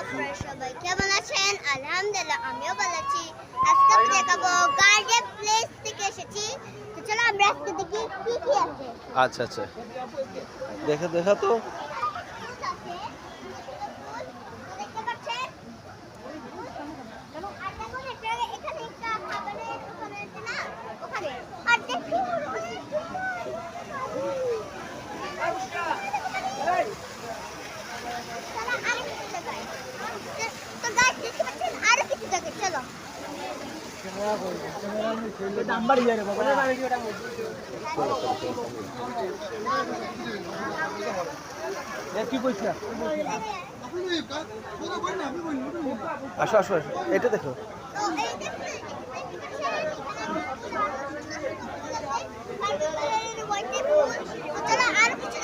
আপনারা সবাই কেমন আছেন? আলহামদুলিল্লাহ আমিও ভালো আছি। আজকে আমি দেখাবো গার্ডেন প্লেস থেকে এসেছি। তো চলো আমরা আজকে দেখি কি কি আছে? আচ্ছা আচ্ছা। দেখা দেখা তো। এখানে একটা খাবারের দোকান আছে না? ওখানে আর দেখুন চলো আরও কিছু দেখাই তো গাছ দেখতে পাচ্ছেন আরও কিছু দেখাই চলো আসো আসো আসো। এটা দেখো। চলো কিছু